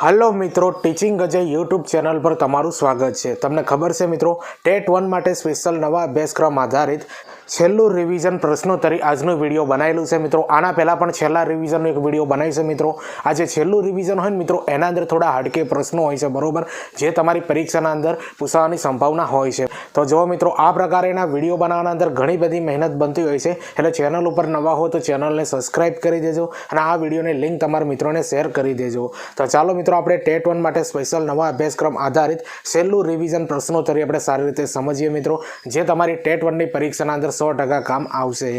Hello મિત્રો teaching Ajay YouTube channel પર તમારું સ્વાગત છે. તમને ખબર છે મિત્રો ટેટ વન માટે સ્પેશિયલ નવા અભ્યાસક્રમ આધારિત છેલ્લું રિવિઝન પ્રશ્નોત્તરી આજનું વીડિયો બનાવેલું છે. મિત્રો, આના પહેલાં પણ છેલ્લા રિવિઝનનો એક વીડિયો બનાવી છે, મિત્રો. આ જે છેલ્લું રિવિઝન હોય ને, મિત્રો, એના અંદર થોડા હાડકે પ્રશ્નો હોય છે, બરોબર? જે તમારી પરીક્ષાના અંદર પૂછાવાની સંભાવના હોય છે. તો જો મિત્રો, આ પ્રકારેના વીડિયો બનાવવાના અંદર ઘણી બધી મહેનત બનતી હોય છે. એટલે ચેનલ ઉપર નવા હો તો ચેનલને સબસ્ક્રાઇબ કરી દેજો અને આ વિડીયોની લિંક તમારા મિત્રોને શેર કરી દેજો. તો ચાલો, મિત્રો, આપણે ટેટ વન માટે સ્પેશિયલ નવા અભ્યાસક્રમ આધારિત છેલ્લું રિવિઝન પ્રશ્નોત્તરી આપણે સારી રીતે સમજીએ, મિત્રો. જે તમારી ટેટ વનની પરીક્ષાના અંદર સો ટકા કામ આવશે.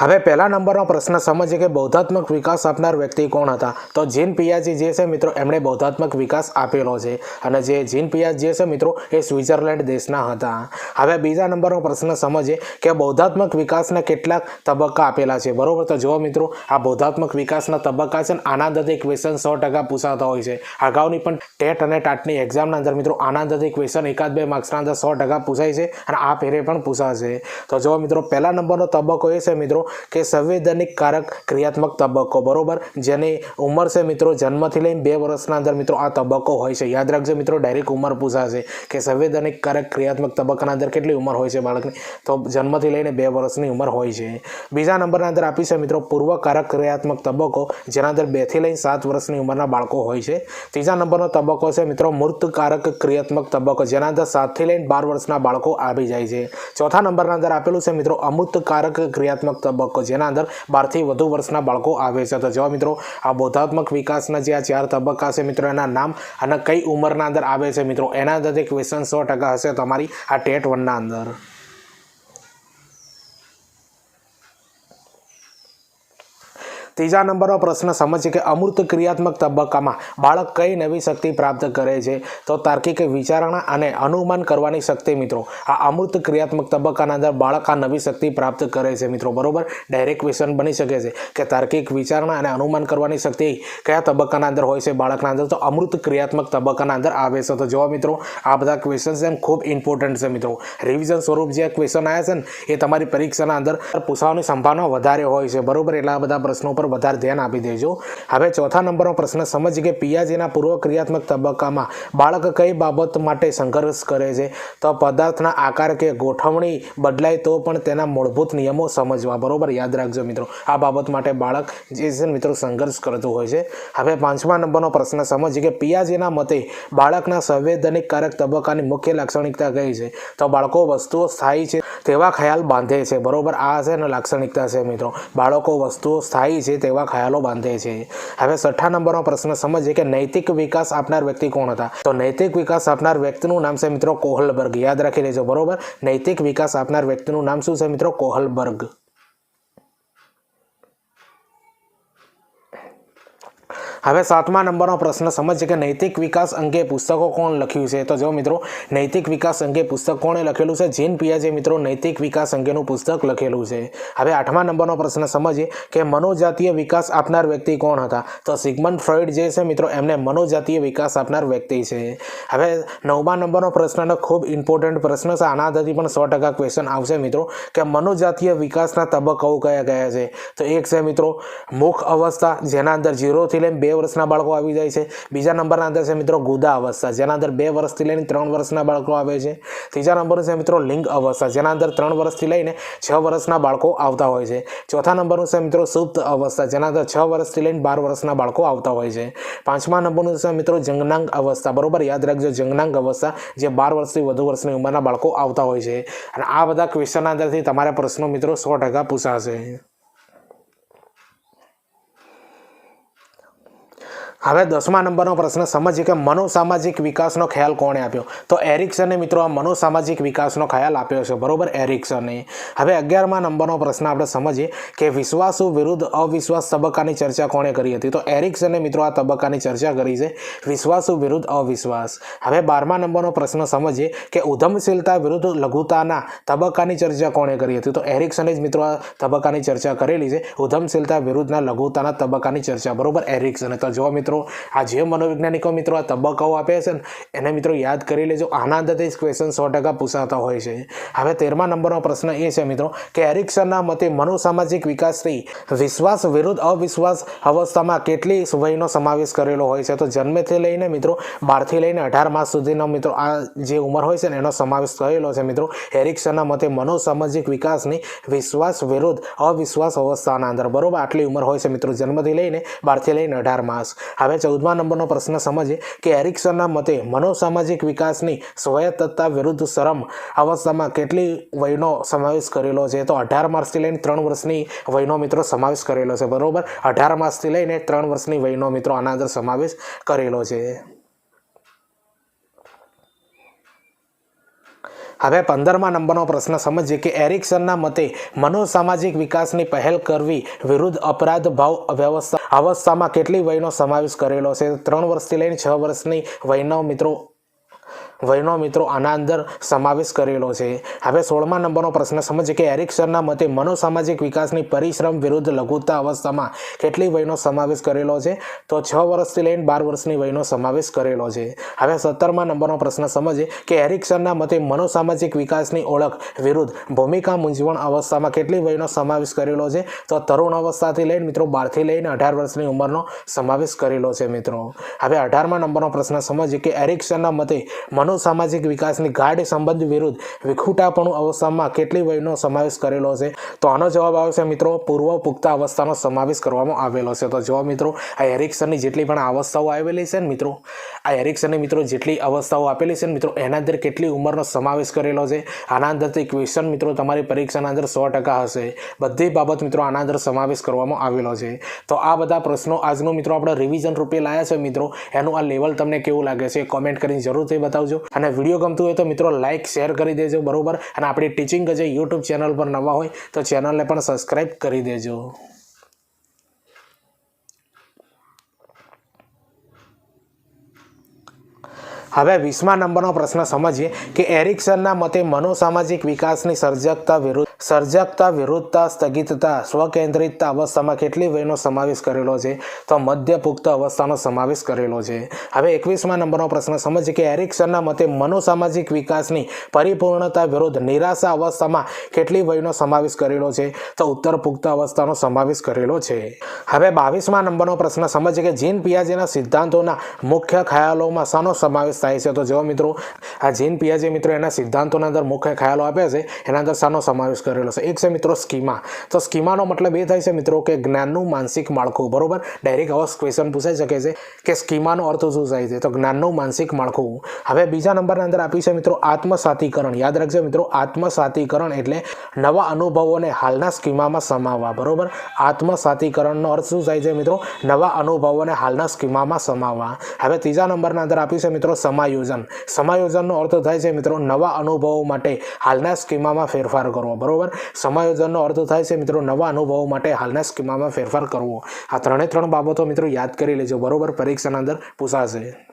હવે પહેલા નંબરનો પ્રશ્ન સમજીએ કે બૌદ્ધાત્મક વિકાસ આપનાર વ્યક્તિ કોણ હતા? તો જીન પિયાજી જે છે મિત્રો, એમણે બૌદ્ધાત્મક વિકાસ આપેલો છે. અને જે જીન પિયાજ જે છે મિત્રો, એ સ્વિટ્ઝરલેન્ડ દેશના હતા. હવે બીજા નંબરનો પ્રશ્ન સમજીએ કે બૌદ્ધાત્મક વિકાસના કેટલાક તબક્કા આપેલા છે. બરોબર? તો જુઓ મિત્રો, આ બૌદ્ધાત્મક વિકાસના તબક્કા છે ને આનંદથી ક્વેશ્ચન સો ટકા પૂછાતા હોય છે. અગાઉની પણ ટેટ અને ટાટની એક્ઝામના અંદર મિત્રો આનંદથી ક્વેશ્ચન એકાદ બે માર્ક્સના અંદર સો ટકા પૂછાય છે અને આ ફેરે પણ પૂછાશે. તો જુઓ મિત્રો, પહેલા નંબરનો તબક્કો એ છે મિત્રો કે સંવેદનિક કારક ક્રિયાત્મક તબક્કો, બરોબર? જેની ઉંમર છે મિત્રો જન્મથી લઈને બે વર્ષના અંદર મિત્રો આ તબક્કો હોય છે. યાદ રાખજો મિત્રો ડાયરેક્ટ ઉંમર પૂછાશે કે સંવેદનિક કારક ક્રિયાત્મક તબક્કાના અંદર કેટલી ઉંમર હોય છે બાળકની? તો જન્મથી લઈને બે વર્ષની ઉંમર હોય છે. બીજા નંબરના અંદર આપી છે મિત્રો, પૂર્વકારક ક્રિયાત્મક તબક્કો, જેના અંદર બેથી લઈને સાત વર્ષની ઉંમરના બાળકો હોય છે. ત્રીજા નંબરનો તબક્કો છે મિત્રો, મૂર્તકારક ક્રિયાત્મક તબક્કો, જેના અંદર સાતથી લઈને બાર વર્ષના બાળકો આવી જાય છે. ચોથા નંબરના અંદર આપેલું છે મિત્રો અમૃતકારક કારક ક્રિયાત્મક તબક્કો. જેના અંદર બારથી વધુ વર્ષના બાળકો આવે છે. તો જો મિત્રો, આ બોધાત્મક વિકાસના જે આ ચાર તબક્કા છે મિત્રો, એના નામ અને કઈ ઉંમરના અંદર આવે છે મિત્રો, એના અંદરથી ક્વેશ્ચન સો ટકા હશે તમારી આ ટેટ વનના અંદર. ત્રીજા નંબરનો પ્રશ્ન સમજીએ કે અમૃત ક્રિયાત્મક તબક્કામાં બાળક કઈ નવી શક્તિ પ્રાપ્ત કરે છે? તો તાર્કિક વિચારણા અને અનુમાન કરવાની શક્તિ મિત્રો. આ અમૃત ક્રિયાત્મક તબક્કાના અંદર બાળક આ નવી શક્તિ પ્રાપ્ત કરે છે મિત્રો. બરોબર? ડાયરેક્ટ ક્વેશ્ચન બની શકે છે કે તાર્કિક વિચારણા અને અનુમાન કરવાની શક્તિ કયા તબક્કાના અંદર હોય છે બાળકના અંદર? તો અમૃત ક્રિયાત્મક તબક્કાના અંદર આવે છે. તો જોવા મિત્રો, આ બધા ક્વેશ્ચન છે ખૂબ ઇમ્પોર્ટન્ટ છે મિત્રો. રિવિઝન સ્વરૂપ જે ક્વેશ્ચન આવ્યા છે ને, એ તમારી પરીક્ષાના અંદર પૂછવાની સંભાવના વધારે હોય છે. બરોબર? એટલા બધા પ્રશ્નો પર વધારે ધ્યાન આપી દેજો. હવે ચોથા નંબરનો પ્રશ્ન સમજીએ કે પિયાજીના પૂર્વ ક્રિયાત્મક તબક્કામાં બાળક કઈ બાબત માટે સંઘર્ષ કરે છે? તો પદાર્થના આકાર કે ગોઠવણી બદલાય તો પણ તેના મૂળભૂત નિયમો સમજવા. બરોબર? યાદ રાખજો મિત્રો. આ બાબત માટે બાળક જે છે મિત્રો સંઘર્ષ કરતું હોય છે. હવે પાંચમા નંબરનો પ્રશ્ન સમજીએ કે પિયાજીના મતે બાળકના સંવેદનિક કારક તબક્કાની મુખ્ય લાક્ષણિકતા કઈ છે? તો બાળકો વસ્તુઓ સ્થાયી છે તેવા ખ્યાલ બાંધે છે. બરોબર? આ છે ને લાક્ષણિકતા છે મિત્રો. બાળકો વસ્તુઓ સ્થાયી છે તેવા ખ્યાલો બાંધે છે. હવે છઠ્ઠા નંબરનો પ્રશ્ન સમજીએ કે નૈતિક વિકાસ આપનાર વ્યક્તિ કોણ હતા? તો નૈતિક વિકાસ આપનાર વ્યક્તિનું નામ છે મિત્રો કોહલબર્ગ. યાદ રાખી લેજો, બરોબર? નૈતિક વિકાસ આપનાર વ્યક્તિનું નામ શું છે મિત્રો? કોહલબર્ગ. હવે સાતમા નંબરનો પ્રશ્ન સમજ કે નૈતિક વિકાસ અંગે પુસ્તકો કોણ લખ્યું છે? તો જો મિત્રો, નૈતિક વિકાસ અંગે પુસ્તક કોણે લખેલું છે? જીન પિયાજે મિત્રો નૈતિક વિકાસ અંગેનું પુસ્તક લખેલું છે. હવે આઠમા નંબરનો પ્રશ્ન સમજીએ કે મનોજાતીય વિકાસ આપનાર વ્યક્તિ કોણ હતા? તો સિગમન ફ્રોઈડ જે છે મિત્રો, એમને મનોજાતીય વિકાસ આપનાર વ્યક્તિ છે. હવે નવમા નંબરનો પ્રશ્ન ખૂબ ઇમ્પોર્ટન્ટ પ્રશ્ન છે. આના આધારથી પણ સો ટકા ક્વેશ્ચન આવશે મિત્રો, કે મનોજાતીય વિકાસના તબક્કાઓ કયા કયા છે? તો એક છે મિત્રો, મુખ અવસ્થા, જેના અંદર ઝીરોથી લઈને બે વર્ષના બાળકો આવી જાય છે. બીજા નંબરના અંદર છે મિત્રો ગુદા અવસ્થા. જેના અંદર બે વર્ષથી લઈને ત્રણ વર્ષના બાળકો આવે છે. ત્રીજા નંબરનું છે મિત્રો લિંગ અવસ્થા. જેના અંદર ત્રણ વર્ષથી લઈને છ વર્ષના બાળકો આવતા હોય છે. ચોથા નંબરનું છે મિત્રો સુપ્ત અવસ્થા. જેના અંદર છ વર્ષથી લઈને બાર વર્ષના બાળકો આવતા હોય છે. પાંચમા નંબરનું છે મિત્રો જંગનાંગ અવસ્થા. બરોબર? યાદ રાખજો, જંગનાંગ અવસ્થા જે બાર વર્ષથી વધુ વર્ષની ઉંમરના બાળકો આવતા હોય છે. અને આ બધા ક્વેશ્ચનના અંદરથી તમારા પ્રશ્નો મિત્રો સો ટકા પૂછાશે. હવે દસમા નંબરનો પ્રશ્ન, સમજીએ કે મનોસામાજિક વિકાસનો ખ્યાલ કોણે આપ્યો? તો એરિક્સને મિત્રો આ મનોસામાજિક વિકાસનો ખ્યાલ આપ્યો છે, બરોબર? એરિક્સને. હવે અગિયારમા નંબરનો પ્રશ્ન આપણે સમજીએ કે વિશ્વાસુ વિરુદ્ધ અવિશ્વાસ તબક્કાની ચર્ચા કોણે કરી હતી? તો એરિક્સને મિત્રો આ તબક્કાની ચર્ચા કરી છે, વિશ્વાસુ વિરુદ્ધ અવિશ્વાસ. હવે બારમા નંબરનો પ્રશ્ન સમજીએ કે ઉધમશીલતા વિરુદ્ધ લઘુતાના તબક્કાની ચર્ચા કોણે કરી હતી? તો એરિક્સને જ મિત્રો આ તબક્કાની ચર્ચા કરેલી છે, ઉધમશીલતા વિરુદ્ધના લઘુતાના તબક્કાની ચર્ચા, બરોબર? એરિક્સને. તો જો મિત્રો મિત્રો, આ જે મનોવૈજ્ઞાનિકો મિત્રો આ તબક્કાઓ આપે છે ને, એને મિત્રો યાદ કરી લેજો. આના અંદરથી ક્વેશ્ચન સો ટકા પૂછાતા હોય છે. હવે તેરમા નંબરનો પ્રશ્ન એ છે મિત્રો, કે એરિક્સનના મતે મનોસામાજિક વિકાસથી વિશ્વાસ વિરુદ્ધ અવિશ્વાસ અવસ્થામાં કેટલી વયનો સમાવેશ કરેલો હોય છે? તો જન્મથી લઈને મિત્રો, બારથી લઈને અઢાર માસ સુધીનો મિત્રો આ જે ઉંમર હોય છે ને, એનો સમાવેશ થયેલો છે મિત્રો. એરિક્સનના મતે મનોસામાજિક વિકાસની વિશ્વાસ વિરુદ્ધ અવિશ્વાસ અવસ્થાના અંદર. બરોબર? આટલી ઉંમર હોય છે મિત્રો જન્મથી લઈને બારથી લઈને અઢાર માસ. હવે ચૌદમા નંબરનો પ્રશ્ન સમજીએ કે એરિક્સનના મતે મનોસામાજિક વિકાસની સ્વાયત્તતા વિરુદ્ધ શરમ અવસ્થામાં કેટલી વયનો સમાવેશ કરેલો છે? તો અઢાર માર્ચથી લઈને ત્રણ વર્ષની વયનો મિત્રો સમાવેશ કરેલો છે, બરાબર? અઢાર માર્ચથી લઈને ત્રણ વર્ષની વયનો મિત્રો આના અંદર સમાવેશ કરેલો છે. હવે પંદરમા નંબરનો પ્રશ્ન સમજીએ કે એરિક્સનના મતે મનોસામાજિક વિકાસની પહેલ કરવી વિરુદ્ધ અપરાધ ભાવ વ્યવસ્થા અવસ્થામાં કેટલી વયનો સમાવેશ કરેલો છે? ત્રણ વર્ષથી લઈને છ વર્ષની વયનો મિત્રો વયનો મિત્રો આના અંદર સમાવેશ કરેલો છે. હવે સોળમા નંબરનો પ્રશ્ન, સમજીએ કે એરિક્સનના મતે મનોસામાજિક વિકાસની પરિશ્રમ વિરુદ્ધ લઘુતા અવસ્થામાં કેટલી વયનો સમાવેશ કરેલો છે? તો છ વર્ષથી લઈને બાર વર્ષની વયનો સમાવેશ કરેલો છે. હવે સત્તરમા નંબરનો પ્રશ્ન, સમજીએ કે એરિક્સનના મતે મનોસામાજિક વિકાસની ઓળખ વિરુદ્ધ ભૂમિકા મૂંઝવણ અવસ્થામાં કેટલી વયનો સમાવેશ કરેલો છે? તો તરુણ અવસ્થાથી લઈને મિત્રો બારથી લઈને અઢાર વર્ષની ઉંમરનો સમાવેશ કરેલો છે મિત્રો. હવે અઢારમા નંબરનો પ્રશ્ન, સમજીએ કે એરિક્સનના મતે મનોસામાજિક વિકાસની ગાઢ સંબંધ વિરુદ્ધ વિખુટાપણું અવસ્થામાં કેટલી વયનો સમાવેશ કરેલો છે? તો આનો જવાબ આવશે મિત્રો, પૂર્વ પુખ્ત અવસ્થાનો સમાવેશ કરવામાં આવેલો છે. તો જો મિત્રો, આ એરિક્સનની જેટલી પણ અવસ્થાઓ આવેલી છે ને મિત્રો, આ એરિક્સનની મિત્રો જેટલી અવસ્થાઓ આપેલી છે ને મિત્રો, એના અંદર કેટલી ઉંમરનો સમાવેશ કરેલો છે? આના અંદરથી ક્વેશ્ચન મિત્રો, તમારી પરીક્ષાના અંદર સો ટકા હશે. બધી બાબત મિત્રો આના અંદર સમાવેશ કરવામાં આવેલો છે. તો આ બધા પ્રશ્નો આજનો મિત્રો આપણે રિવિઝન રૂપે લાયા છે મિત્રો. એનું આ લેવલ તમને કેવું લાગે છે? કોમેન્ટ કરીને જરૂરથી બતાવજો. અને વીડિયો ગમતું હોય તો મિત્રો લાઇક શેર કરી દેજો, બરાબર? અને આપણી ટીચિંગ જે યુટ્યુબ ચેનલ પર નવા હોય તો ચેનલને પણ સબસ્ક્રાઈબ કરી દેજો. હવે વીસમા નંબરનો પ્રશ્ન સમજીએ કે એરિક્સનના મતે મનોસામાજિક વિકાસની સર્જકતા વિરુદ્ધ સર્જકતા વિરુદ્ધતા, સ્થગિતતા, સ્વકેન્દ્રિતતા અવસ્થામાં કેટલી વયનો સમાવેશ કરેલો છે? તો મધ્ય પુખ્ત અવસ્થાનો સમાવેશ કરેલો છે. હવે એકવીસમા નંબરનો પ્રશ્ન સમજીએ કે એરિક્સનના મતે મનોસામાજિક વિકાસની પરિપૂર્ણતા વિરુદ્ધ નિરાશા અવસ્થામાં કેટલી વયનો સમાવેશ કરેલો છે? તો ઉત્તર પુખ્ત અવસ્થાનો સમાવેશ કરેલો છે. હવે બાવીસમા નંબરનો પ્રશ્ન સમજીએ કે જીન પિયાજેના સિદ્ધાંતોના મુખ્ય ખ્યાલોમાં શાનો સમાવેશ થાય છે? તો જો મિત્રો, આ જીન પિયાજે મિત્રો એના સિદ્ધાંતોના અંદર મુખ્ય ખ્યાલો આપ્યા છે. એના અંદર શાનો સમાવેશ કરેલો છે. એક છે મિત્રો સ્કીમા. તો સ્કીમાનો મતલબ એ થાય છે મિત્રો કે જ્ઞાનનું માનસિક માળખું, બરોબર? ડાયરેક્ટ આવો ક્વેશ્ચન પૂછાઈ શકે છે કે સ્કીમાનો અર્થ શું થાય છે? તો જ્ઞાનનું માનસિક માળખું. હવે બીજા નંબરના અંદર આપી છે મિત્રો આત્મસાતીકરણ. યાદ રાખજો મિત્રો, આત્મસાતીકરણ એટલે નવા અનુભવોને હાલના સ્કીમામાં સમાવવા, બરોબર? આત્મસાતીકરણનો અર્થ શું થાય છે મિત્રો? નવા અનુભવોને હાલના સ્કીમામાં સમાવવા. હવે ત્રીજા નંબરના અંદર આપ્યું છે મિત્રો સમાયોજન. સમાયોજનનો અર્થ થાય છે મિત્રો નવા અનુભવો માટે હાલના સ્કીમામાં ફેરફાર કરવો, બરોબર? સમાયોજનનો અર્થ થાય છે, મિત્રો, નવા અનુભવો માટે હાલના સ્કીમામાં ફેરફાર કરવો. આ ત્રણે ત્રણ બાબતો, મિત્રો, યાદ કરી લેજો. બરોબર? પરીક્ષાના અંદર પૂછાશે.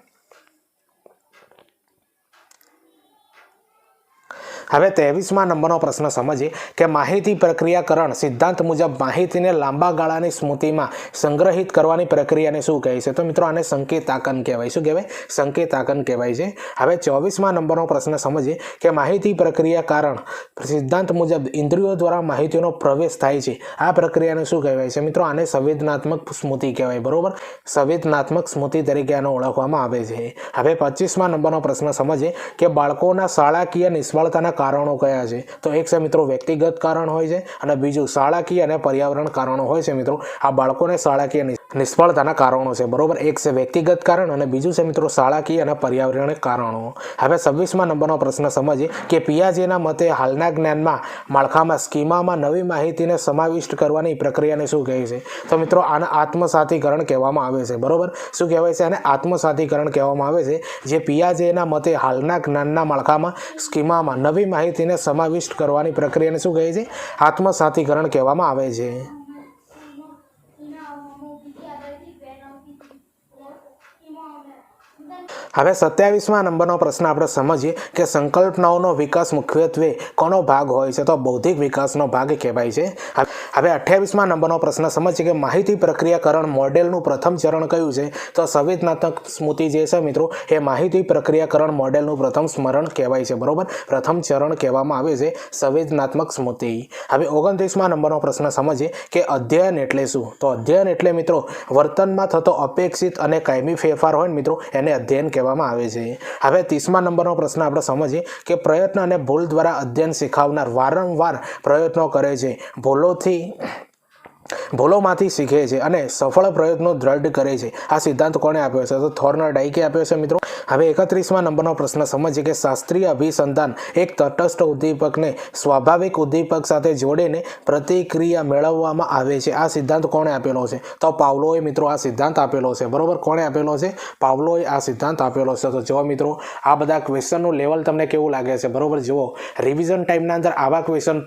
હવે ત્રેવીસમાં નંબરનો પ્રશ્ન સમજીએ કે માહિતી પ્રક્રિયાકરણ સિદ્ધાંત મુજબ માહિતીને લાંબા ગાળાની સ્મૃતિમાં સંગ્રહિત કરવાની પ્રક્રિયાને શું કહે છે? તો મિત્રો, આને સંકેતાકન કહેવાય. શું કહેવાય? સંકેતાકન કહેવાય છે. હવે ચોવીસમાં નંબરનો પ્રશ્ન સમજીએ કે માહિતી પ્રક્રિયાકરણ સિદ્ધાંત મુજબ ઇન્દ્રિયો દ્વારા માહિતીનો પ્રવેશ થાય છે. આ પ્રક્રિયાને શું કહેવાય છે? મિત્રો, આને સંવેદનાત્મક સ્મૃતિ કહેવાય. બરાબર? સંવેદનાત્મક સ્મૃતિ તરીકે આને ઓળખવામાં આવે છે. હવે પચીસમાં નંબરનો પ્રશ્ન સમજીએ કે બાળકોના શાળાકીય નિષ્ફળતાના કારણો કયા છે? તો એક છે મિત્રો વ્યક્તિગત કારણ હોય છે અને બીજું શાળાકીય અને પર્યાવરણ કારણો હોય છે મિત્રો. આ બાળકોને શાળાકીય નિષ્ફળતાના કારણો છે. બરોબર? એક છે વ્યક્તિગત કારણ અને બીજું છે મિત્રો શાળાકીય અને પર્યાવરણીય કારણો. હવે છવ્વીસમાં નંબરનો પ્રશ્ન સમજીએ કે પિયાજીના મતે હાલના જ્ઞાનમાં માળખામાં સ્કીમામાં નવી માહિતીને સમાવિષ્ટ કરવાની પ્રક્રિયાને શું કહે છે? તો મિત્રો આને આત્મસાથીકરણ કહેવામાં આવે છે. બરોબર? શું કહેવાય છે? આને આત્મસાથીકરણ કહેવામાં આવે છે. જે પિયાજેના મતે હાલના જ્ઞાનના માળખામાં સ્કીમામાં નવી માહિતીને સમાવિષ્ટ કરવાની પ્રક્રિયાને શું કહે છે? આત્મસાથીકરણ કહેવામાં આવે છે. હવે સત્યાવીસમાં નંબરનો પ્રશ્ન આપણે સમજીએ કે સંકલ્પનાઓનો વિકાસ મુખ્યત્વે કોનો ભાગ હોય છે? તો બૌદ્ધિક વિકાસનો ભાગ કહેવાય છે. હવે અઠ્યાવીસમાં નંબરનો પ્રશ્ન સમજીએ કે માહિતી પ્રક્રિયાકરણ મોડેલનું પ્રથમ ચરણ કયું છે? તો સંવેદનાત્મક સ્મૃતિ જે છે મિત્રો, એ માહિતી પ્રક્રિયાકરણ મોડેલનું પ્રથમ સ્મરણ કહેવાય છે, બરાબર? પ્રથમ ચરણ કહેવામાં આવે છે સંવેદનાત્મક સ્મૃતિ. હવે ઓગણત્રીસમાં નંબરનો પ્રશ્ન સમજીએ કે અધ્યયન એટલે શું? તો અધ્યયન એટલે મિત્રો, વર્તનમાં થતો અપેક્ષિત અને કાયમી ફેરફાર હોય મિત્રો, એને અધ્યયન કહેવામાં આવે છે. હવે ત્રીસમા નંબરનો પ્રશ્ન આપણે સમજીએ કે પ્રયત્ન અને ભૂલ દ્વારા અધ્યયન શીખવનાર વારંવાર પ્રયત્નો કરે છે. ભૂલોથી ભૂલોમાંથી શીખે છે અને સફળ પ્રયત્નો દ્રઢ કરે છે. આ સિદ્ધાંત કોણે આપ્યો છે? તો થોર્નર ડાઇકે આપ્યો છે મિત્રો. હવે એકત્રીસમાં નંબરનો પ્રશ્ન સમજીએ કે શાસ્ત્રીય અભિસંધાન એક તટસ્થ ઉદ્દીપકને સ્વાભાવિક ઉદ્દીપક સાથે જોડીને પ્રતિક્રિયા મેળવવામાં આવે છે. આ સિદ્ધાંત કોણે આપેલો છે? તો પાવલોએ મિત્રો આ સિદ્ધાંત આપેલો છે. બરોબર? કોણે આપેલો છે? પાવલોએ આ સિદ્ધાંત આપેલો છે. તો જો મિત્રો, આ બધા ક્વેશ્ચનનું લેવલ તમને કેવું લાગે છે? બરોબર? જુઓ રિવિઝન ટાઈમના અંદર આવા ક્વેશ્ચન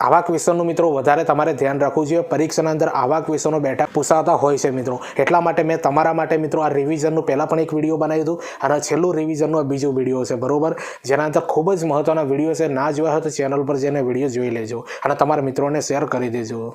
આવા ક્વેશ્ચનનું મિત્રો વધારે તમારે ધ્યાન રાખવું જોઈએ. પરીક્ષાના અંદર આવા ક્વેશ્ચનો બેઠા પૂછાતા હોય છે મિત્રો. એટલા માટે મેં તમારા માટે મિત્રો આ રિવિઝનનું પહેલાં પણ એક વીડિયો બનાવી હતું. અને છેલ્લું રિવિઝનનો બીજું વીડિયો છે, બરોબર? જેના અંદર ખૂબ જ મહત્ત્વના વીડિયો છે. ના જોયા હોય તો ચેનલ પર જઈને વીડિયો જોઈ લેજો. અને તમારા મિત્રોને શેર કરી દેજો.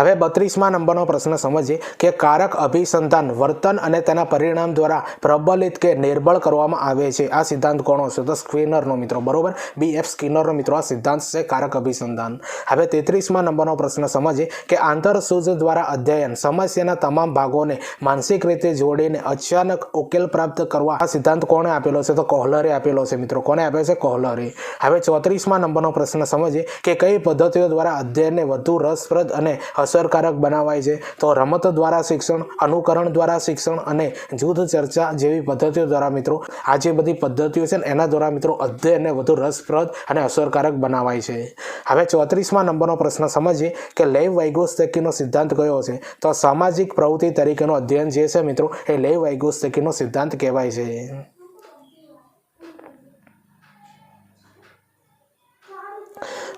હવે બત્રીસમાં નંબરનો પ્રશ્ન સમજીએ કે કારક અભિસંધાન વર્તન અને તેના પરિણામ દ્વારા પ્રબલિત કે નિર્બળ કરવામાં આવે છે. આ સિદ્ધાંત કોનો છે તો સ્ક્વિનરનો મિત્રો, બરોબર? બી એફ સ્કિનરનો મિત્રો, આ સિદ્ધાંત છે કારક અભિસંધાન. હવે તેત્રીસમાં નંબરનો પ્રશ્ન સમજીએ કે આંતરસૂઝ દ્વારા અધ્યયન સમસ્યાના તમામ ભાગોને માનસિક રીતે જોડીને અચાનક ઉકેલ પ્રાપ્ત કરવા આ સિદ્ધાંત કોણે આપેલો છે? તો કોહલરે આપેલો છે મિત્રો. કોને આપ્યો છે? કોહલરે. હવે ચોત્રીસમાં નંબરનો પ્રશ્ન સમજીએ કે કઈ પદ્ધતિઓ દ્વારા અધ્યયનને વધુ રસપ્રદ અને અસરકારક બનાવાય છે. તો રમત દ્વારા શિક્ષણ, અનુકરણ દ્વારા શિક્ષણ અને જૂથ ચર્ચા જેવી પદ્ધતિઓ દ્વારા મિત્રો, આ જે બધી પદ્ધતિઓ છે ને, એના દ્વારા મિત્રો અધ્યયનને વધુ રસપ્રદ અને અસરકારક બનાવાય છે. હવે ચોત્રીસમાં નંબરનો પ્રશ્ન સમજીએ કે લેવ વૈગોસ્તકીનો સિદ્ધાંત કયો છે? તો સામાજિક પ્રવૃત્તિ તરીકેનો અધ્યયન જે છે મિત્રો, એ લેવ વૈગોસ્તકીનો સિદ્ધાંત કહેવાય છે.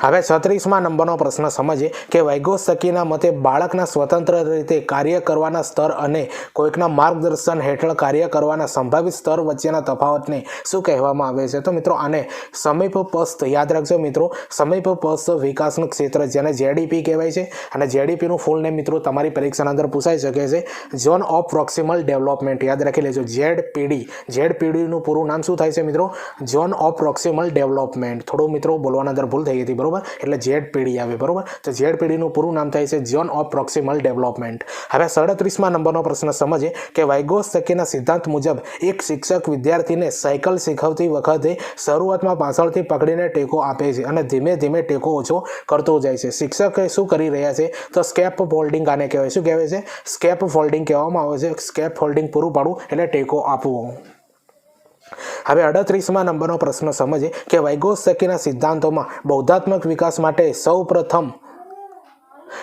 હવે છત્રીસમાં નંબરનો પ્રશ્ન સમજીએ કે વૈગોસ્તકીના મતે બાળકના સ્વતંત્ર રીતે કાર્ય કરવાના સ્તર અને કોઈકના માર્ગદર્શન હેઠળ કાર્ય કરવાના સંભાવિત સ્તર વચ્ચેના તફાવતને શું કહેવામાં આવે છે? તો મિત્રો, આને સમીપસ્થ યાદ રાખજો મિત્રો. સમીપસ્થ વિકાસનું ક્ષેત્ર જેને જેડીપી કહેવાય છે અને જેડીપીનું ફૂલ નેમ મિત્રો તમારી પરીક્ષાના અંદર પૂછાઈ શકે છે. ઝોન ઓફ પ્રોક્સિમલ ડેવલપમેન્ટ યાદ રાખી લેજો. ઝેડ પીડી ઝેડ પીડીનું પૂરું નામ શું થાય છે મિત્રો? ઝોન ઓફ પ્રોક્સિમલ ડેવલપમેન્ટ થોડું મિત્રો બોલવાના અંદર ભૂલ થઈ હતી, બરોબર? એટલે ઝેડ પેઢી આવે, બરોબર? તો ઝેડ પેઢીનું પૂરું નામ થાય છે ઝોન ઓફ પ્રોક્સિમલ ડેવલપમેન્ટ હવે સાડત્રીસમાં નંબરનો પ્રશ્ન સમજે કે વાઇગોસ્તકીના સિદ્ધાંત મુજબ એક શિક્ષક વિદ્યાર્થીને સાયકલ શીખવતી વખતે શરૂઆતમાં પાછળથી પકડીને ટેકો આપે છે અને ધીમે ધીમે ટેકો ઓછો કરતો જાય છે. શિક્ષક શું કરી રહ્યા છે? તો સ્કેપ ફોલ્ડિંગ આને કહેવાય. શું કહેવાય છે? સ્કેપ ફોલ્ડિંગ કહેવામાં આવે છે. સ્કેપ ફોલ્ડિંગ પૂરું પાડવું એટલે ટેકો આપવો. હવે અડત્રીસમાં નંબરનો પ્રશ્ન સમજે કે વૈગોસકીના સિદ્ધાંતોમાં બૌદ્ધાત્મક વિકાસ માટે સૌ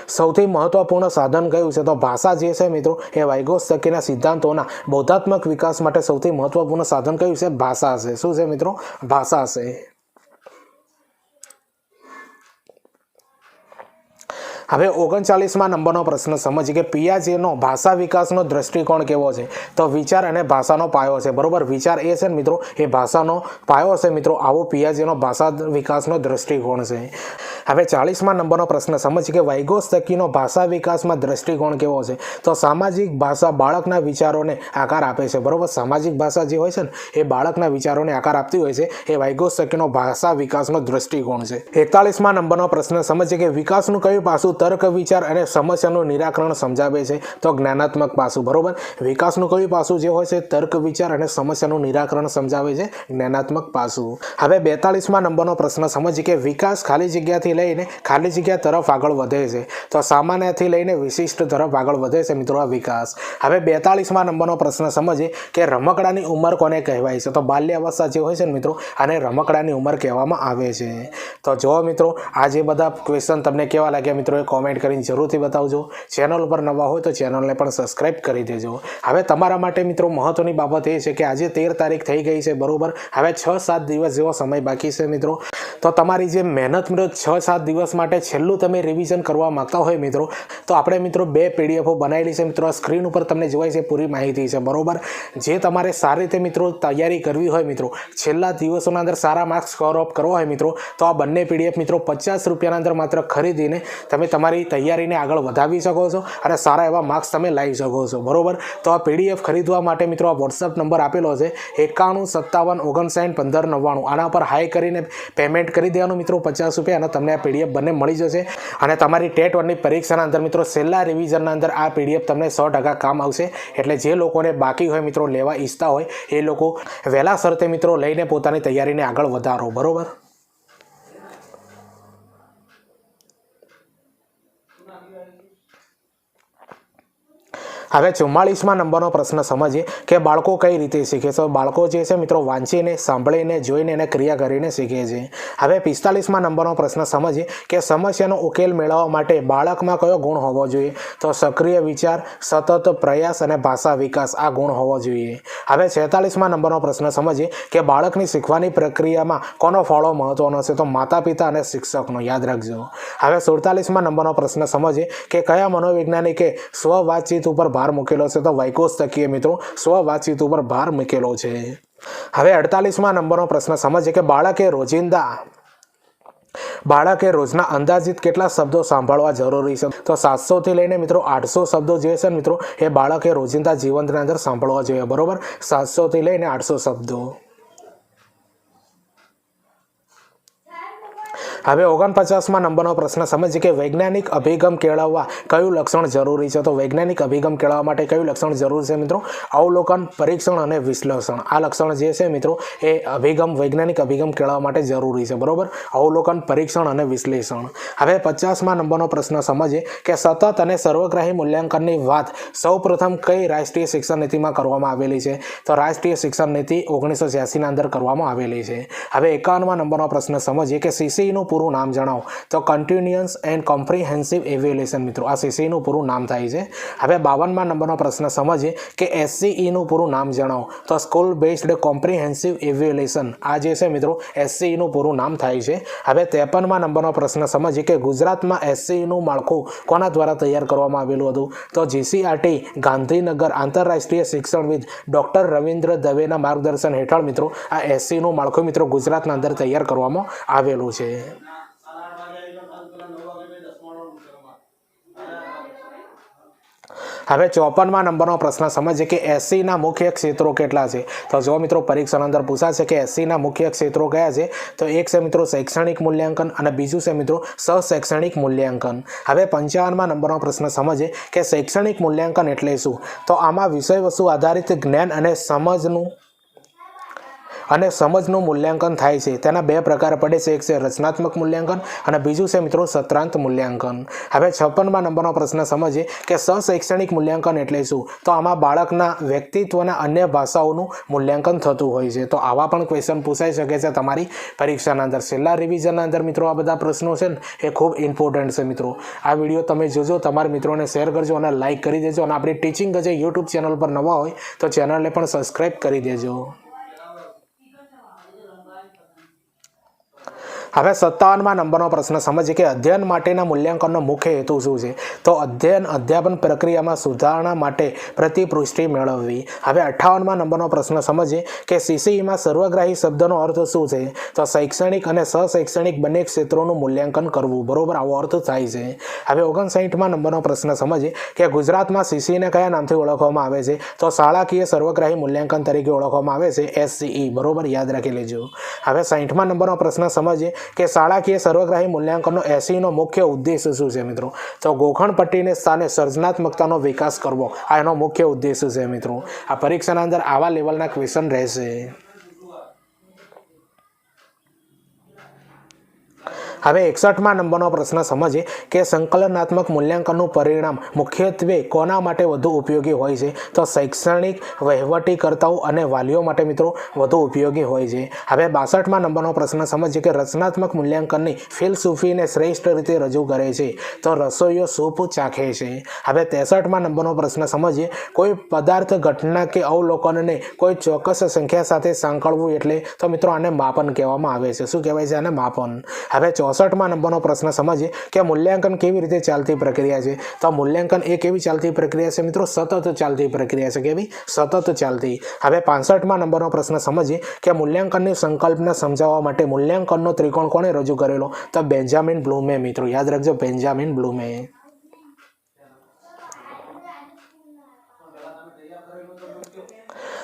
સૌથી મહત્વપૂર્ણ સાધન કયું છે? તો ભાષા જે છે મિત્રો, એ વૈગોસ્તકીના સિદ્ધાંતોના બૌદ્ધાત્મક વિકાસ માટે સૌથી મહત્વપૂર્ણ સાધન કયું છે? ભાષા છે. શું છે મિત્રો? ભાષા છે. હવે ઓગણચાલીસમાં નંબરનો પ્રશ્ન સમજીએ કે પિયાજેનો ભાષા વિકાસનો દ્રષ્ટિકોણ કેવો છે? તો વિચાર અને ભાષાનો પાયો છે. બરોબર? વિચાર એ છે ને મિત્રો, એ ભાષાનો પાયો છે મિત્રો, આવો પિયાજેનો ભાષા વિકાસનો દ્રષ્ટિકોણ છે. હવે ચાલીસમાં નંબરનો પ્રશ્ન સમજીએ કે વૈગોસ્તકીનો ભાષા વિકાસમાં દ્રષ્ટિકોણ કેવો છે? તો સામાજિક ભાષા બાળકના વિચારોને આકાર આપે છે. બરાબર? સામાજિક ભાષા જે હોય છે ને, એ બાળકના વિચારોને આકાર આપતી હોય છે. એ વૈગોસ્તકીનો ભાષા વિકાસનો દ્રષ્ટિકોણ છે. એકતાલીસમાં નંબરનો પ્રશ્ન સમજીએ કે વિકાસનું કયું પાસું તર્ક વિચાર અને સમસ્યાનું નિરાકરણ સમજાવે છે. તો જ્ઞાનાત્મક પાસું, બરોબર? વિકાસનું કયું પાસું જે હોય છે, તર્ક વિચાર અને સમસ્યાનું નિરાકરણ સમજાવે છે. જ્ઞાનાત્મક પાસું. હવે બેતાલીસમાં નંબરનો પ્રશ્ન, સમજીએ કે વિકાસ ખાલી જગ્યાથી લઈને ખાલી જગ્યા તરફ આગળ વધે છે. તો સામાન્યથી લઈને વિશિષ્ટ તરફ આગળ વધે છે મિત્રો વિકાસ. હવે બેતાલીસમાં નંબરનો પ્રશ્ન, સમજીએ કે રમકડાની ઉંમર કોને કહેવાય છે? તો બાલ્યાવસ્થા જે હોય છે ને મિત્રો, આને રમકડાની ઉંમર કહેવામાં આવે છે. તો જો મિત્રો, આ જે બધા ક્વેશ્ચન તમને કેવા લાગ્યા મિત્રો? એ કોમેન્ટ કરીને જરૂરથી બતાવજો. ચેનલ ઉપર નવા હોય તો ચેનલને પણ સબસ્ક્રાઇબ કરી દેજો. હવે તમારા માટે મિત્રો મહત્વની બાબત એ છે કે આજે તેર તારીખ થઈ ગઈ છે, બરાબર? હવે છ સાત દિવસ જેવો સમય બાકી છે મિત્રો. તો તમારી જે મહેનત મિત્રો છ સાત દિવસ માટે છેલ્લું તમે રિવિઝન કરવા માગતા હોય મિત્રો, તો આપણે મિત્રો બે પીડીએફો બનાવેલી છે. મિત્રો સ્ક્રીન ઉપર તમને જોવાય છે પૂરી માહિતી છે, બરોબર? જે તમારે સારી રીતે મિત્રો તૈયારી કરવી હોય મિત્રો, છેલ્લા દિવસોના અંદર સારા માર્ક્સ સ્કોર અપ કરવો હોય મિત્રો, તો આ બંને પીડીએફ મિત્રો પચાસ રૂપિયાના અંદર માત્ર ખરીદીને તમે તમારી તૈયારીને આગળ વધાવી શકો છો અને સારા એવા માર્ક્સ તમે લાવી શકો છો. બરાબર? તો આ પીડીએફ ખરીદવા માટે મિત્રો આ વોટ્સઅપ નંબર આપેલો છે એકાણું, સત્તાવન, ઓગણસાઠ, પંદર, નવ્વાણું. આના પર હાઈ કરીને પેમેન્ટ કરી દેવાનું મિત્રો પચાસ રૂપિયા અને તમને આ પીડીએફ બંને મળી જશે. અને તમારી ટેટ વનની પરીક્ષાના અંદર મિત્રો છેલ્લા રિવિઝનના અંદર આ પીડીએફ તમને સો ટકા કામ આવશે. એટલે જે લોકોને બાકી હોય મિત્રો લેવા ઈચ્છતા હોય એ લોકો વહેલા શરતે મિત્રો લઈને પોતાની તૈયારીને આગળ વધારો. બરોબર? હવે ચુમ્માળીસમાં નંબરનો પ્રશ્ન સમજીએ કે બાળકો કઈ રીતે શીખે છે? બાળકો જે છે મિત્રો વાંચીને, સાંભળીને, જોઈને અને ક્રિયા કરીને શીખે છે. હવે પિસ્તાલીસમાં નંબરનો પ્રશ્ન સમજીએ કે સમસ્યાનો ઉકેલ મેળવવા માટે બાળકમાં કયો ગુણ હોવો જોઈએ? તો સક્રિય વિચાર, સતત પ્રયાસ અને ભાષા વિકાસ આ ગુણ હોવો જોઈએ. હવે છેતાલીસમાં નંબરનો પ્રશ્ન સમજીએ કે બાળકની શીખવાની પ્રક્રિયામાં કોનો ફાળો મહત્વનો છે? તો માતા પિતા અને શિક્ષકનો. યાદ રાખજો. હવે સુડતાલીસમાં નંબરનો પ્રશ્ન સમજીએ કે કયા મનોવૈજ્ઞાનિકે સ્વ વાતચીત ઉપર ભાર મૂકેલો છે તો વૈકોસ્તકીય મિત્રો, સ્વ વાતચીત ઉપર ભાર મૂકેલો છે. હવે અડતાલીસમાં નંબરનો પ્રશ્ન સમજીએ કે બાળકે રોજિંદા, બાળકે રોજના અંદાજિત કેટલા શબ્દો સાંભળવા જરૂરી છે? તો સાતસોથી લઈને મિત્રો આઠસો શબ્દો જે છે મિત્રો, એ બાળકે રોજિંદા જીવનની અંદર સાંભળવા જોઈએ, બરાબર? સાતસોથી લઈને આઠસો શબ્દો. હવે ઓગણપચાસમાં નંબરનો પ્રશ્ન. સમજીએ કે વૈજ્ઞાનિક અભિગમ કેળવવા કયું લક્ષણ જરૂરી છે? તો વૈજ્ઞાનિક અભિગમ કેળવવા માટે કયું લક્ષણ જરૂરી છે મિત્રો? અવલોકન, પરીક્ષણ અને વિશ્લેષણ. આ લક્ષણ જે છે મિત્રો, એ અભિગમ, વૈજ્ઞાનિક અભિગમ કેળવવા માટે જરૂરી છે. બરોબર? અવલોકન, પરીક્ષણ અને વિશ્લેષણ. હવે પચાસમાં નંબરનો પ્રશ્ન. સમજીએ કે સતત અને સર્વગ્રાહી મૂલ્યાંકનની વાત સૌપ્રથમ કઈ રાષ્ટ્રીય શિક્ષણ નીતિમાં કરવામાં આવેલી છે? તો રાષ્ટ્રીય શિક્ષણ નીતિ ઓગણીસો છ્યાસીના અંદર કરવામાં આવેલી છે. હવે એકાવનમાં નંબરનો પ્રશ્ન. સમજીએ કે સીસીઈનું પૂરું નામ જણાવો. તો કન્ટિન્યુઅન્સ એન્ડ કોમ્પ્રિહેન્સિવ એવેલ્યુએશન મિત્રો, આ સીસીનું પૂરું નામ થાય છે. હવે બાવનમાં નંબરનો પ્રશ્ન સમજીએ કે એસસીઈનું પૂરું નામ જણાવો. તો સ્કૂલ બેઝડ કોમ્પ્રિહેન્સિવ એવેલ્યુએશન આ જે છે મિત્રો એસસીઈનું પૂરું નામ થાય છે. હવે ત્રેપનમાં નંબરનો પ્રશ્ન સમજીએ કે ગુજરાતમાં એસસીઈનું માળખું કોના દ્વારા તૈયાર કરવામાં આવેલું હતું? તો જીસીઆરટી ગાંધીનગર આંતરરાષ્ટ્રીય શિક્ષણવિદ ડૉક્ટર રવિન્દ્ર દવેના માર્ગદર્શન હેઠળ મિત્રો, આ એસસીનું માળખું મિત્રો ગુજરાતના અંદર તૈયાર કરવામાં આવેલું છે. હવે ચોપનમાં નંબરનો પ્રશ્ન સમજીએ કે એસસીના મુખ્ય ક્ષેત્રો કેટલા છે? તો જો મિત્રો પરીક્ષાના અંદર પૂછાશે કે એસસીના મુખ્ય ક્ષેત્રો કયા છે, તો એક છે મિત્રો શૈક્ષણિક મૂલ્યાંકન અને બીજું છે મિત્રો સશૈક્ષણિક મૂલ્યાંકન. હવે પંચાવનમાં નંબરનો પ્રશ્ન સમજીએ કે શૈક્ષણિક મૂલ્યાંકન એટલે શું? તો આમાં વિષય વસ્તુ આધારિત જ્ઞાન અને સમજનું અને સમજનું મૂલ્યાંકન થાય છે. તેના બે પ્રકાર પડે છે. એક છે રચનાત્મક મૂલ્યાંકન અને બીજું છે મિત્રો સત્રાંત મૂલ્યાંકન. હવે છપ્પનમાં નંબરનો પ્રશ્ન સમજીએ કે સશૈક્ષણિક મૂલ્યાંકન એટલે શું? તો આમાં બાળકના વ્યક્તિત્વના અન્ય ભાષાઓનું મૂલ્યાંકન થતું હોય છે. તો આવા પણ ક્વેશ્ચન પૂછાઈ શકે છે તમારી પરીક્ષાના અંદર. છેલ્લા રિવિઝનના અંદર મિત્રો આ બધા પ્રશ્નો છે ને, એ ખૂબ ઇમ્પોર્ટન્ટ છે મિત્રો. આ વીડિયો તમે જોજો, તમારા મિત્રોને શેર કરજો અને લાઇક કરી દેજો. અને આપણી ટીચિંગ જે યુટ્યુબ ચેનલ પર નવા હોય, તો ચેનલને પણ સબસ્ક્રાઈબ કરી દેજો. હવે સત્તાવનમાં નંબરનો પ્રશ્ન સમજીએ કે અધ્યયન માટેના મૂલ્યાંકનનો મુખ્ય હેતુ શું છે? તો અધ્યયન અધ્યાપન પ્રક્રિયામાં સુધારણા માટે પ્રતિપૃષ્ટિ મેળવવી. હવે અઠ્ઠાવનમાં નંબરનો પ્રશ્ન સમજીએ કે સીસીઈમાં સર્વગ્રાહી શબ્દનો અર્થ શું છે? તો શૈક્ષણિક અને સશૈક્ષણિક બંને ક્ષેત્રોનું મૂલ્યાંકન કરવું. બરોબર? આવો અર્થ થાય છે. હવે ઓગણસાઠમાં નંબરનો પ્રશ્ન સમજીએ કે ગુજરાતમાં સીસીઈને કયા નામથી ઓળખવામાં આવે છે? તો શાળાકીય સર્વગ્રાહી મૂલ્યાંકન તરીકે ઓળખવામાં આવે છે એસસીઈ બરોબર? યાદ રાખી લેજો. હવે સાઠમાં નંબરનો પ્રશ્ન સમજીએ કે શાળાકીય સર્વગ્રાહી મૂલ્યાંકનનો એસીનો મુખ્ય ઉદ્દેશ શું છે મિત્રો? તો ગોખણપટ્ટીને સ્થાને સર્જનાત્મકતાનો વિકાસ કરવો, આ એનો મુખ્ય ઉદ્દેશ છે મિત્રો? આ પરીક્ષાના અંદર આવા લેવલના ક્વેશ્ચન રહેશે. હવે એકસઠમાં નંબરનો પ્રશ્ન સમજીએ કે સંકલનાત્મક મૂલ્યાંકનનું પરિણામ મુખ્યત્વે કોના માટે વધુ ઉપયોગી હોય છે? તો શૈક્ષણિક વહીવટીકર્તાઓ અને વાલીઓ માટે મિત્રો વધુ ઉપયોગી હોય છે. હવે બાસઠમાં નંબરનો પ્રશ્ન સમજીએ કે રચનાત્મક મૂલ્યાંકનની ફિલસૂફીને શ્રેષ્ઠ રીતે રજૂ કરે છે. તો રસોઈઓ સૂપ ચાખે છે. હવે ત્રેસઠમાં નંબરનો પ્રશ્ન સમજીએ, કોઈ પદાર્થ ઘટના કે અવલોકનને કોઈ ચોક્કસ સંખ્યા સાથે સાંકળવું એટલે? તો મિત્રો આને માપન કહેવામાં આવે છે. શું કહેવાય છે આને માપન? હવે ચોસઠમાં નંબરનો પ્રશ્ન સમજીએ કે મૂલ્યાંકન કેવી રીતે ચાલતી પ્રક્રિયા છે. તો મૂલ્યાંકન એ કેવી ચાલતી પ્રક્રિયા છે મિત્રો? સતત ચાલતી પ્રક્રિયા છે કેવી? સતત ચાલતી. હવે પાસઠમાં નંબરનો પ્રશ્ન સમજીએ કે મૂલ્યાંકનની સંકલ્પના સમજાવવા માટે મૂલ્યાંકનનો ત્રિકોણ કોણે રજૂ કરેલો? તો બેન્જામિન બ્લુમે મિત્રો. યાદ રાખજો બેન્જામિન બ્લૂમે.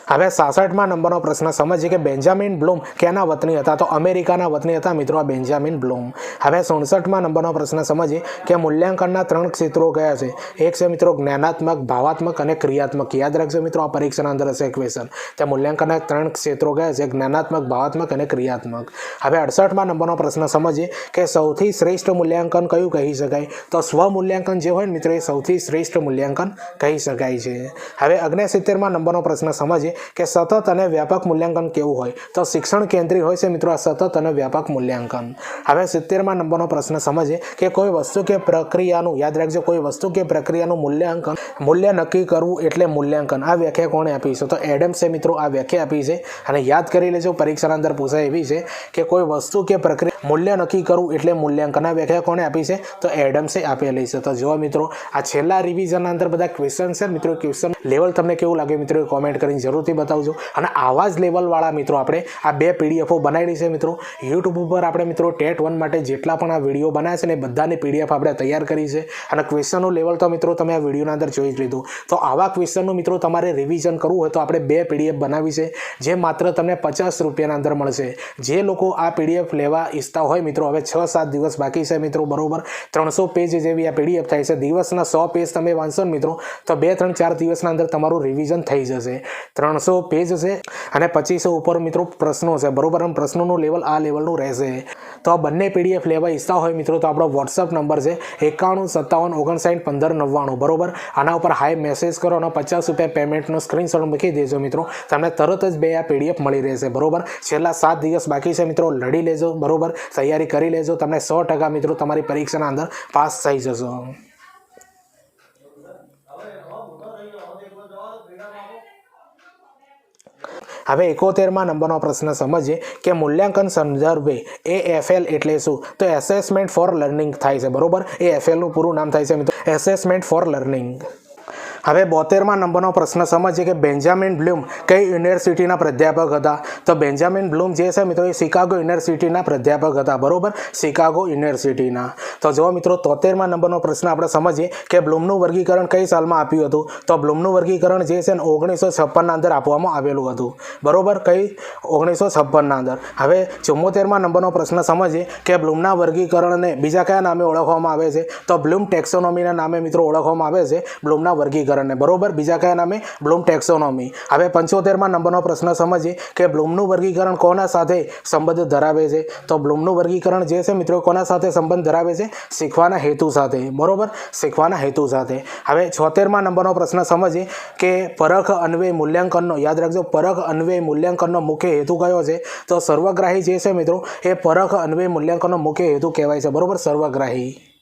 હવે સાસઠમાં નંબરનો પ્રશ્ન સમજીએ કે બેન્જામિન બ્લૂમ કેના વતની હતા? તો અમેરિકાના વતની હતા મિત્રો બેન્જામિન બ્લૂમ. હવે સુડસઠમાં નંબરનો પ્રશ્ન સમજીએ કે મૂલ્યાંકનના ત્રણ ક્ષેત્રો કયા છે? એક છે મિત્રો જ્ઞાનાત્મક, ભાવાત્મક અને ક્રિયાત્મક. યાદ રાખજો મિત્રો આ પરીક્ષાના અંદર હશે ક્વેશ્ચન ત્યાં મૂલ્યાંકનના ત્રણ ક્ષેત્રો કયા છે? જ્ઞાનાત્મક, ભાવાત્મક અને ક્રિયાત્મક. હવે અડસઠમાં નંબરનો પ્રશ્ન સમજીએ કે સૌથી શ્રેષ્ઠ મૂલ્યાંકન કયું કહી શકાય? તો સ્વ મૂલ્યાંકન જે હોય ને મિત્રો એ સૌથી શ્રેષ્ઠ મૂલ્યાંકન કહી શકાય છે. હવે અગ્નેસિત્તેરમાં નંબરનો પ્રશ્ન સમજીએ કે સતત અને વ્યાપક મૂલ્યાંકન કેવું હોય? તો શિક્ષણ કેન્દ્રી હોય છે મિત્રો આ સતત અને વ્યાપક મૂલ્યાંકન. હવે સિત્તેરમાં નંબરનો પ્રશ્ન સમજીએ કે કોઈ વસ્તુ કે પ્રક્રિયાનું, યાદ રાખજો, કોઈ વસ્તુ કે પ્રક્રિયાનું મૂલ્યાંકન, મૂલ્ય નક્કી કરવું એટલે મૂલ્યાંકન. આ વ્યાખ્યા કોણે આપી છે? તો એડમ્સે મિત્રો, આ વ્યાખ્યા આપી છે. અને યાદ કરી લેજો, પરીક્ષાના અંદર પૂછાય એવી છે કે કોઈ વસ્તુ કે પ્રક્રિયા, મૂલ્ય નક્કી કરવું એટલે મૂલ્યાંકન. આ વ્યાખ્યા કોણે આપી છે? તો એડમ્સે આપેલી છે. તો જુઓ મિત્રો, આ છેલ્લા રિવિઝનના અંદર બધા ક્વેશ્ચન છે. મિત્રો ક્વેશ્ચન લેવલ તમને કેવું લાગે મિત્રો કોમેન્ટ કરીને જરૂરથી બતાવજો. અને આવા જ લેવલવાળા મિત્રો આપણે આ બે પીડીએફો બનાવેલી છે મિત્રો. યુટ્યુબ ઉપર આપણે મિત્રો ટેટ વન માટે જેટલા પણ આ વીડિયો બનાવ્યા છે ને બધાની પીડીએફ આપણે તૈયાર કરી છે. અને ક્વેશ્ચનનું લેવલ તો મિત્રો તમે આ વિડીયોના અંદર જોઈ જ લીધું. તો આવા ક્વેશ્ચનનું મિત્રો તમારે રિવિઝન કરવું હોય તો આપણે બે પીડીએફ બનાવી છે. જે માત્ર તમને પચાસ રૂપિયાના અંદર મળશે. જે લોકો આ પીડીએફ લેવા ઈચ્છતા હોય મિત્રો, હવે છ સાત દિવસ બાકી છે મિત્રો, બરોબર? ત્રણસો પેજ જેવી આ પીડીએફ થાય છે. દિવસના સો પેજ તમે વાંચશો મિત્રો, તો બે ત્રણ ચાર દિવસના અંદર તમારું રિવિઝન થઈ જશે. ત્રણસો પેજ છે અને પચીસો ઉપર મિત્રો પ્રશ્નો છે. બરોબર? અને પ્રશ્નોનું લેવલ આ લેવલનું રહેશે. તો આ બંને પીડીએફ લેવા ઈચ્છતા હોય મિત્રો તો આપણો વોટ્સઅપ નંબર છે એકાણું, સત્તાવન, ઓગણસાઠ, પંદર, નવ્વાણું. બરોબર? આના ઉપર હાઈ મેસેજ કરો અને પચાસ રૂપિયા પેમેન્ટનો સ્ક્રીનશોટ મૂકી દેજો મિત્રો. તમને તરત જ બે આ પીડીએફ મળી રહેશે. બરોબર? છેલ્લા સાત દિવસ બાકી છે મિત્રો. લડી લેજો. બરોબર? તૈયારી કરી લેજો. તમને સો ટકા મિત્રો તમારી પરીક્ષાના અંદર પાસ થઈ જશો. હવે એકોતેરમાં નંબરનો પ્રશ્ન સમજીએ કે મૂલ્યાંકન સંદર્ભે એ એફએલ એટલે શું? તો એસેસમેન્ટ ફોર લર્નિંગ થાય છે, બરોબર? એ એફએલનું પૂરું નામ થાય છે, મિત્રો. એસેસમેન્ટ ફોર લર્નિંગ હવે બોતેરમાં નંબરનો પ્રશ્ન સમજીએ કે બેન્જામિન બ્લૂમ કઈ યુનિવર્સિટીના પ્રાધ્યાપક હતા? તો બેન્જામિન બ્લૂમ જે છે મિત્રો એ શિકાગો યુનિવર્સિટીના પ્રાધ્યાપક હતા, બરોબર? શિકાગો યુનિવર્સિટીના. તો જો મિત્રો, તોતેરમાં નંબરનો પ્રશ્ન આપણે સમજીએ કે બ્લૂમનું વર્ગીકરણ કઈ સાલમાં આપ્યું હતું? તો બ્લૂમનું વર્ગીકરણ જે છે ને ઓગણીસો છપ્પનના અંદર આપવામાં આવેલું હતું. બરોબર? કઈ? ઓગણીસો છપ્પનના અંદર. હવે ચુમ્મોતેરમાં નંબરનો પ્રશ્ન સમજીએ કે બ્લૂમના વર્ગીકરણને બીજા કયા નામે ઓળખવામાં આવે છે? તો બ્લૂમ ટેક્સોનોમીના નામે મિત્રો ઓળખવામાં આવે છે, બ્લૂમના વર્ગીકરણ. વર્ગીકરણને બરોબર? બીજા કયા નામે? Bloom taxonomy. હવે પંચોતેરમાં નંબરનો પ્રશ્ન સમજીએ કે બ્લૂમનું વર્ગીકરણ કોના સાથે સંબંધ ધરાવે છે? તો બ્લૂમનું વર્ગીકરણ જે છે મિત્રો, કોના સાથે સંબંધ ધરાવે છે? શીખવાના હેતુ સાથે. બરોબર? શીખવાના હેતુ સાથે. હવે છોતેરમાં નંબરનો પ્રશ્ન સમજીએ કે પરખ અન્વય મૂલ્યાંકનનો, યાદ રાખજો, પરખ અન્વય મૂલ્યાંકનનો મુખ્ય હેતુ કયો છે? તો સર્વગ્રાહી જે છે મિત્રો, એ પરખ અન્વય મૂલ્યાંકનનો મુખ્ય હેતુ કહેવાય છે. બરોબર? સર્વગ્રાહી.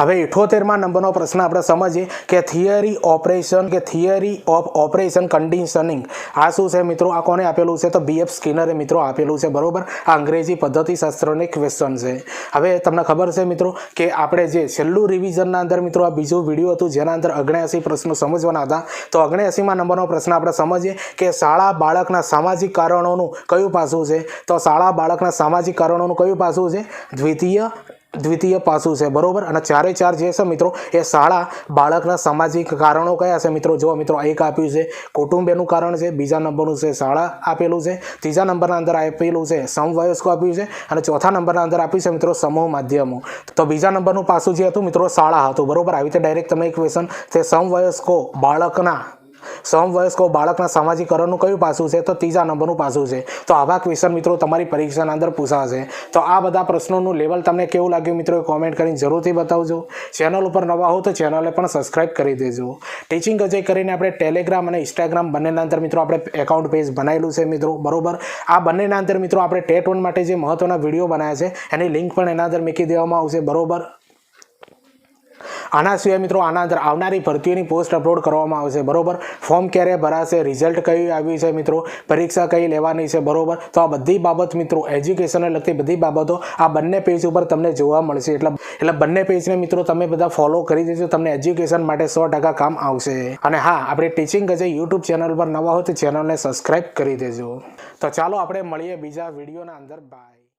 હવે ઇઠોતેરમાં નંબરનો પ્રશ્ન આપણે સમજીએ કે થિયરી ઓપરેશન કે થિયરી ઓફ ઓપરેશન કન્ડિશનિંગ આ શું છે મિત્રો? આ કોને આપેલું છે? તો બીએફ સ્કિનરે મિત્રો આપેલું છે, બરોબર? આ અંગ્રેજી પદ્ધતિશાસ્ત્રને ક્વેશ્ચન છે. હવે તમને ખબર છે મિત્રો કે આપણે જે છેલ્લું રિવિઝનના અંદર મિત્રો આ બીજું વીડિયો હતું, જેના અંદર અગણ્યાસી પ્રશ્નો સમજવાના હતા. તો અગણ્યાસીમાં નંબરનો પ્રશ્ન આપણે સમજીએ કે શાળા બાળકના સામાજિક કારણોનું કયું પાસું છે? તો શાળા બાળકના સામાજિક કારણોનું કયું પાસું છે? દ્વિતીય દ્વિતીય પાસું છે, બરોબર? અને ચારે ચાર જે છે મિત્રો, એ શાળા બાળકના સામાજિક કારણો કયા છે મિત્રો? જો મિત્રો એક આપ્યું છે કુટુંબ એનું કારણ છે, બીજા નંબરનું છે, શાળા આપેલું છે, ત્રીજા નંબરના અંદર આપેલું છે, સમવયસ્કો આપ્યું છે, અને ચોથા નંબરના અંદર આપ્યું છે મિત્રો, સમૂહ માધ્યમો. તો બીજા નંબરનું પાસું જે હતું મિત્રો, શાળા હતું, બરોબર? આવી રીતે ડાયરેક્ટ તમે ક્વેશ્ચન તે સમવયસ્કો બાળકના સમવયસ્કો બાળકના સામાજિકરણનું કયું પાસું છે? તો ત્રીજા નંબરનું પાસું છે. તો આવા ક્વેશ્ચન મિત્રો, તમારી પરીક્ષાના અંદર પૂછાશે. તો આ બધા પ્રશ્નોનું લેવલ તમને કેવું લાગ્યું મિત્રો કોમેન્ટ કરીને જરૂરથી બતાવજો. ચેનલ ઉપર નવા હો તો ચેનલને પણ સબસ્ક્રાઇબ કરી દેજો. ટીચિંગ અજય કરીને આપણે ટેલિગ્રામ અને ઇન્સ્ટાગ્રામ બંનેના અંદર મિત્રો આપણે એકાઉન્ટ પેજ બનાવેલું છે મિત્રો, બરોબર? આ બંનેના અંદર મિત્રો આપણે ટેટ વન માટે જે મહત્વના વીડિયો બનાવ્યા છે, એની લિંક પણ એના અંદર મૂકી દેવામાં આવશે, બરોબર? આના સિવાય મિત્રો, આના અંદર આવનારી ભરતીઓની પોસ્ટ અપલોડ કરવામાં આવશે. બરોબર? ફોર્મ ક્યારે ભરાશે? રિઝલ્ટ કયું આવ્યું છે મિત્રો? પરીક્ષા કઈ લેવાની છે? બરોબર? તો આ બધી બાબત મિત્રો એજ્યુકેશનને લગતી બધી બાબતો આ બંને પેજ ઉપર તમને જોવા મળશે. એટલે એટલે બંને પેજને મિત્રો તમે બધા ફોલો કરી દેજો. તમને એજ્યુકેશન માટે સો કામ આવશે. અને હા, આપણે ટીચિંગ જે યુટ્યુબ ચેનલ પર નવા હોય તો ચેનલને સબસ્ક્રાઈબ કરી દેજો. તો ચાલો આપણે મળીએ બીજા વિડીયોના અંદર. બાય